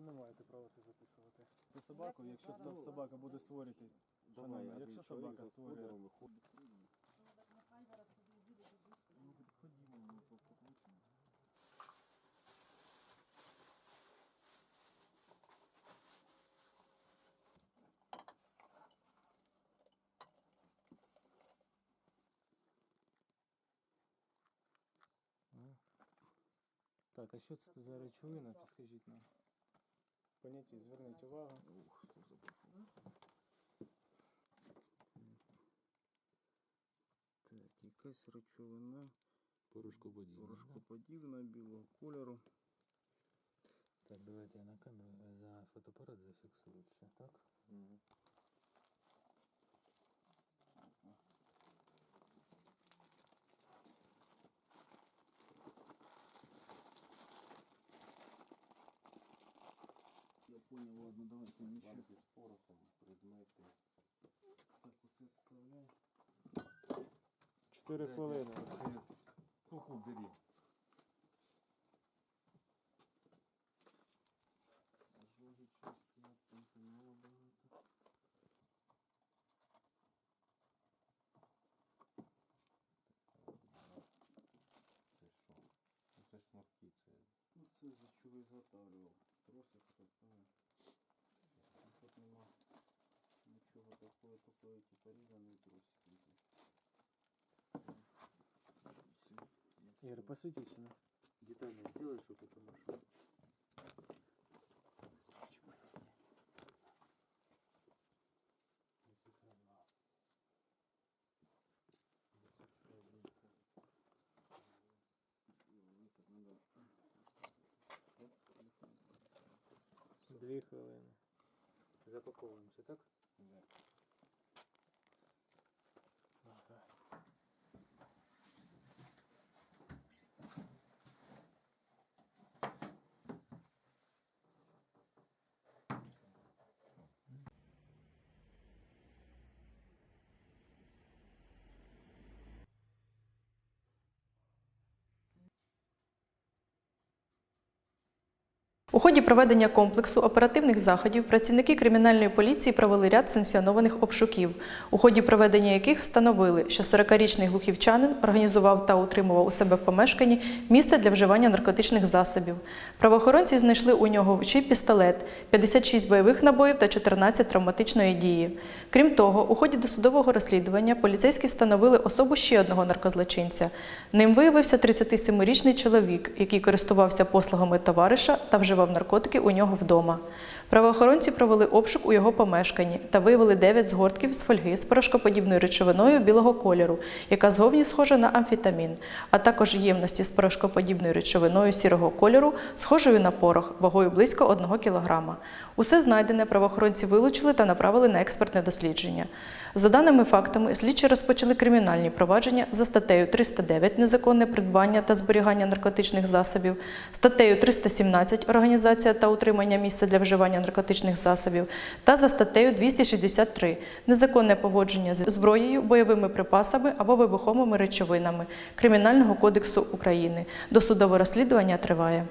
Ви не маєте права це записувати. Це собаку, якщо та собака буде створювати. Давай, Шановна, якщо собака створює. Ну, ходімо, ми покличемо. Так, а що це за речовина, підскажіть нам? Поняття, зверніть увагу. Ух, хто запахав. Так, якась речовина Порошкоподібне. порошкоподібна білого кольору. Так, давайте я на камеру е, за фотоапарат зафіксую ще, так? Я Понял, ладно, давайте. Банки з порохом, предмети. Так, оце вставляю. Чотири хвилини. Куку бери. Ожоги чисті, пантенолу багато. Це що? Ну, Це шнурки, це Ну це за чого заготавлював. Тросик такое. Тут нема нічого такого, такое типа різаний тросик. якийсь. Всё, я Ігор, всё. посвітіть сюди. детально сделай, чтобы это машло. Это Дві хвилини. Запаковываемся, так? Да. Ході проведення комплексу оперативних заходів працівники кримінальної поліції провели ряд санкціонованих обшуків, у ході проведення яких встановили, що 40-річний глухівчанин організував та утримував у себе в помешканні місце для вживання наркотичних засобів. Правоохоронці знайшли у нього в чи пістолет, 56 бойових набоїв та 14 травматичної дії. Крім того, у ході досудового розслідування поліцейські встановили особу ще одного наркозлочинця. Ним виявився 37-річний чоловік, який користувався послугами товариша та вживав наркотики у нього вдома. Правоохоронці провели обшук у його помешканні та виявили 9 згортків з фольги з порошкоподібною речовиною білого кольору, яка зговні схожа на амфетамін, а також ємності з порошкоподібною речовиною сірого кольору, схожою на порох, вагою близько 1 кг. Усе знайдене правоохоронці вилучили та направили на експертне дослідження. За даними фактами, слідчі розпочали кримінальні провадження за статтею 309 незаконне придбання та зберігання наркотичних засобів, статтею 317 організація та утримання місця для вживання наркотичних засобів та за статтею 263 незаконне поводження з зброєю, бойовими припасами або вибуховими речовинами Кримінального кодексу України. Досудове розслідування триває.